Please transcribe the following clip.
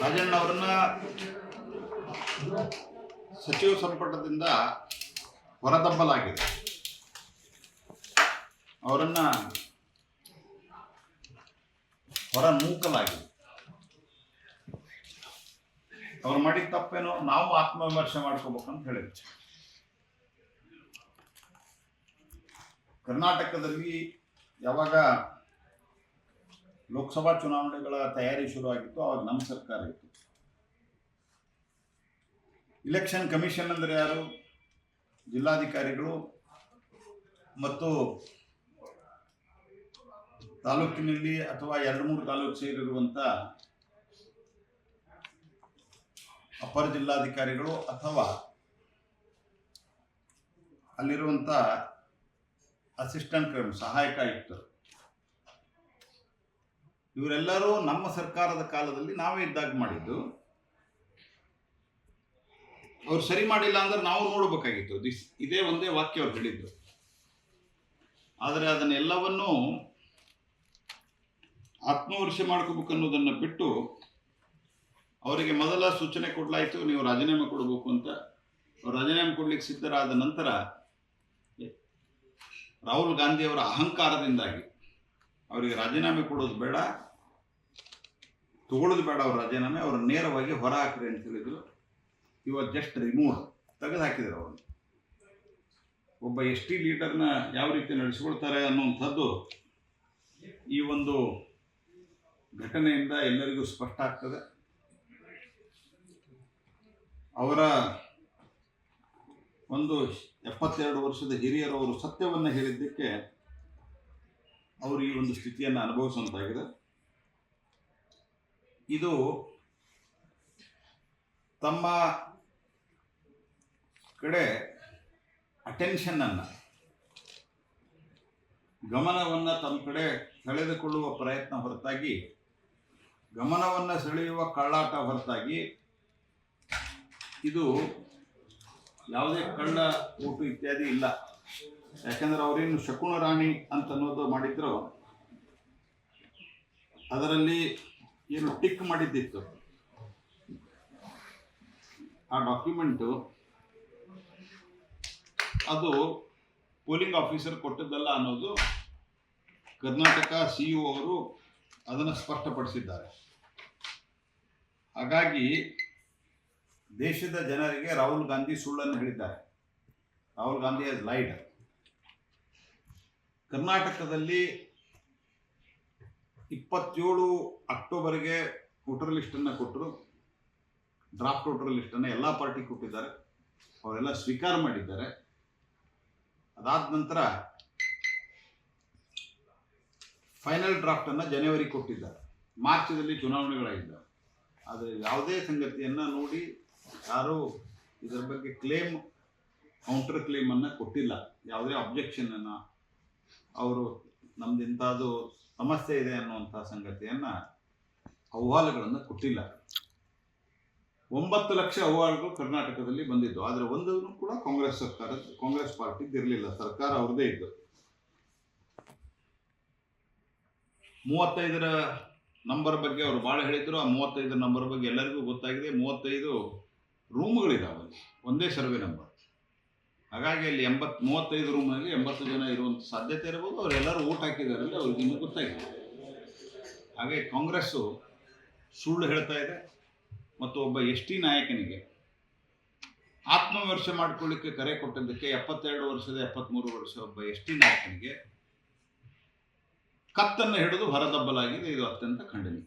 ರಾಜಣ್ಣ ಅವರನ್ನ ಸಚಿವ ಸಂಪುಟದಿಂದ ಹೊರದಬ್ಬಲಾಗಿದೆ ಅವರನ್ನ ಹೊರ ನೂಕಲಾಗಿದೆ ಅವ್ರು ಮಾಡಿದ ತಪ್ಪೇನೋ ನಾವು ಆತ್ಮವಿಮರ್ಶೆ ಮಾಡ್ಕೋಬೇಕಂತ ಹೇಳಿದ್ವಿ ಕರ್ನಾಟಕದಲ್ಲಿ ಯಾವಾಗ ಲೋಕಸಭಾ ಚುನಾವಣೆಗಳ ತಯಾರಿ ಶುರುವಾಗಿತ್ತು, ಅವಾಗ ನಮ್ಮ ಸರ್ಕಾರ ಇತ್ತು. ಇಲೆಕ್ಷನ್ ಕಮಿಷನ್ ಅಂದರೆ ಯಾರು? ಜಿಲ್ಲಾಧಿಕಾರಿಗಳು ಮತ್ತು ತಾಲೂಕಿನಲ್ಲಿ ಅಥವಾ ಎರಡು ಮೂರು ತಾಲೂಕು ಸೇರಿರುವಂಥ ಅಪರ ಜಿಲ್ಲಾಧಿಕಾರಿಗಳು ಅಥವಾ ಅಲ್ಲಿರುವಂಥ ಅಸಿಸ್ಟೆಂಟ್ ಸಹಾಯಕ ಆಯುಕ್ತರು. ಇವರೆಲ್ಲರೂ ನಮ್ಮ ಸರ್ಕಾರದ ಕಾಲದಲ್ಲಿ ನಾವೇ ಇದ್ದಾಗ ಮಾಡಿದ್ದು. ಅವ್ರು ಸರಿ ಮಾಡಿಲ್ಲ ಅಂದ್ರೆ ನಾವು ನೋಡಬೇಕಾಗಿತ್ತು. ದಿಸ್ ಇದೇ ಒಂದೇ ವಾಕ್ಯ ಅವ್ರು ಹೇಳಿದ್ರು ಆದರೆ ಅದನ್ನೆಲ್ಲವನ್ನೂ ಆತ್ಮವರ್ಷ ಮಾಡ್ಕೋಬೇಕು ಅನ್ನೋದನ್ನು ಬಿಟ್ಟು ಅವರಿಗೆ ಮೊದಲ ಸೂಚನೆ ಕೊಡಲಾಯಿತು, ನೀವು ರಾಜೀನಾಮೆ ಕೊಡಬೇಕು ಅಂತ. ಅವ್ರು ರಾಜೀನಾಮೆ ಕೊಡ್ಲಿಕ್ಕೆ ಸಿದ್ಧರಾದ ನಂತರ ರಾಹುಲ್ ಗಾಂಧಿಯವರ ಅಹಂಕಾರದಿಂದಾಗಿ ಅವರಿಗೆ ರಾಜೀನಾಮೆ ಕೊಡೋದು ಬೇಡ. ತಗೊಳ್ಳೋದು ಬೇಡ ಅವ್ರ ರಾಜೀನಾಮೆ. ಅವ್ರ ನೇರವಾಗಿ ಹೊರ ಹಾಕ್ರಿ ಅಂತ ಹೇಳಿದ್ರು. ಇವತ್ತು ಜಸ್ಟ್ ರಿಮೂವ್ ತೆಗೆದು ಹಾಕಿದ್ರು ಅವರು. ಒಬ್ಬ ಎಸ್ ಟಿ ಲೀಡರ್ನ ಯಾವ ರೀತಿ ನಡೆಸ್ಕೊಳ್ತಾರೆ ಅನ್ನುವಂಥದ್ದು ಈ ಒಂದು ಘಟನೆಯಿಂದ ಎಲ್ಲರಿಗೂ ಸ್ಪಷ್ಟ ಆಗ್ತದೆ. ಅವರ ಒಂದು ಎಪ್ಪತ್ತೆರಡು ವರ್ಷದ ಹಿರಿಯರವರು ಸತ್ಯವನ್ನು ಹೇಳಿದ್ದಕ್ಕೆ ಅವರು ಈ ಒಂದು ಸ್ಥಿತಿಯನ್ನು ಅನುಭವಿಸುವಂತಾಗಿದೆ. ಇದು ತಮ್ಮ ಕಡೆ ಅಟೆನ್ಷನನ್ನು ಗಮನವನ್ನು ತಮ್ಮ ಕಡೆ ಸೆಳೆದುಕೊಳ್ಳುವ ಪ್ರಯತ್ನ ಹೊರತಾಗಿ, ಗಮನವನ್ನು ಸೆಳೆಯುವ ಕಳ್ಳಾಟ ಹೊರತಾಗಿ, ಇದು ಯಾವುದೇ ಕಳ್ಳ ಊಟು ಇತ್ಯಾದಿ ಇಲ್ಲ. ಯಾಕಂದ್ರೆ ಅವರೇನು ಶಕುನ ರಾಣಿ ಅಂತ ಅನ್ನೋದು ಮಾಡಿದ್ರು, ಅದರಲ್ಲಿ ಏನು ಟಿಕ್ ಮಾಡಿದ್ದಿತ್ತು. ಆ ಡಾಕ್ಯುಮೆಂಟು, ಅದು ಪೋಲಿಂಗ್ ಆಫೀಸರ್ ಕೊಟ್ಟದ್ದಲ್ಲ ಅನ್ನೋದು ಕರ್ನಾಟಕ ಸಿ ಇ ಅವರು ಅದನ್ನು ಸ್ಪಷ್ಟಪಡಿಸಿದ್ದಾರೆ. ಹಾಗಾಗಿ ದೇಶದ ಜನರಿಗೆ ರಾಹುಲ್ ಗಾಂಧಿ ಸುಳ್ಳನ್ನು ಹೇಳಿದ್ದಾರೆ. ರಾಹುಲ್ ಗಾಂಧಿ ಆಸ್ ಲೈಡ್ ಕರ್ನಾಟಕದಲ್ಲಿ ಇಪ್ಪತ್ತೇಳು ಅಕ್ಟೋಬರ್ಗೆ ವೋಟರ್ ಲಿಸ್ಟನ್ನು ಕೊಟ್ಟರು. ಡ್ರಾಫ್ಟ್ ವೋಟರ್ ಲಿಸ್ಟನ್ನು ಎಲ್ಲ ಪಾರ್ಟಿ ಕೊಟ್ಟಿದ್ದಾರೆ. ಅವರೆಲ್ಲ ಸ್ವೀಕಾರ ಮಾಡಿದ್ದಾರೆ. ಅದಾದ ನಂತರ ಫೈನಲ್ ಡ್ರಾಫ್ಟನ್ನು ಜನವರಿ ಕೊಟ್ಟಿದ್ದಾರೆ. ಮಾರ್ಚ್ದಲ್ಲಿ ಚುನಾವಣೆಗಳಾಗಿದ್ದಾವೆ. ಆದರೆ ಯಾವುದೇ ಸಂಗತಿಯನ್ನು ನೋಡಿ ಯಾರೂ ಇದರ ಬಗ್ಗೆ ಕ್ಲೇಮ್, ಕೌಂಟರ್ ಕ್ಲೇಮನ್ನು ಕೊಟ್ಟಿಲ್ಲ. ಯಾವುದೇ ಅಬ್ಜೆಕ್ಷನನ್ನು ಅವರು ನಮ್ದು ಇಂಥದ್ದು ಸಮಸ್ಯೆ ಇದೆ ಅನ್ನುವಂಥ ಸಂಗತಿಯನ್ನು ಅಹ್ವಾಲುಗಳನ್ನು ಕೊಟ್ಟಿಲ್ಲ. ಒಂಬತ್ತು ಲಕ್ಷ ಅಹವಾಲುಗಳು ಕರ್ನಾಟಕದಲ್ಲಿ ಬಂದಿದ್ದು. ಆದರೆ ಒಂದನ್ನು ಕೂಡ ಕಾಂಗ್ರೆಸ್ ಸರ್ಕಾರ, ಕಾಂಗ್ರೆಸ್ ಪಾರ್ಟಿದ್ದು ಇರಲಿಲ್ಲ. ಸರ್ಕಾರ ಅವ್ರದ್ದೇ ಇದ್ದು. ಮೂವತ್ತೈದರ ನಂಬರ್ ಬಗ್ಗೆ ಅವರು ಭಾಳ ಹೇಳಿದ್ರು. ಆ ಮೂವತ್ತೈದು ನಂಬರ್ ಬಗ್ಗೆ ಎಲ್ಲರಿಗೂ ಗೊತ್ತಾಗಿದೆ. ಮೂವತ್ತೈದು ರೂಮ್ಗಳಿದಾವೆ. ಒಂದೇ ಸರ್ವೆ ನಂಬರ್. ಹಾಗಾಗಿ ಅಲ್ಲಿ ಎಂಬತ್, ಮೂವತ್ತೈದು ರೂಮ್ನಲ್ಲಿ ಎಂಬತ್ತು ಜನ ಇರುವಂಥ ಸಾಧ್ಯತೆ ಇರ್ಬೋದು. ಅವರೆಲ್ಲರೂ ಓಟ್ ಹಾಕಿದಾರಲ್ಲಿ ಅವ್ರಿಗೆ ಇನ್ನೂ ಗೊತ್ತಾಗಿದೆ ಹಾಗೆ ಕಾಂಗ್ರೆಸ್ಸು ಸುಳ್ಳು ಹೇಳ್ತಾ ಇದೆ. ಮತ್ತು ಒಬ್ಬ ಎಸ್ ಟಿ ನಾಯಕನಿಗೆ ಆತ್ಮವಿಮರ್ಶೆ ಮಾಡ್ಕೊಳ್ಳಿಕ್ಕೆ ಕರೆ ಕೊಟ್ಟಿದ್ದಕ್ಕೆ ಎಪ್ಪತ್ತೆರಡು ವರ್ಷದ ಎಪ್ಪತ್ತ್ಮೂರು ವರ್ಷ ಒಬ್ಬ ಎಸ್ ಟಿ ನಾಯಕನಿಗೆ ಕತ್ತನ್ನು ಹಿಡಿದು ಹೊರದಬ್ಬಲಾಗಿದೆ. ಇದು ಅತ್ಯಂತ ಖಂಡನೀಯ.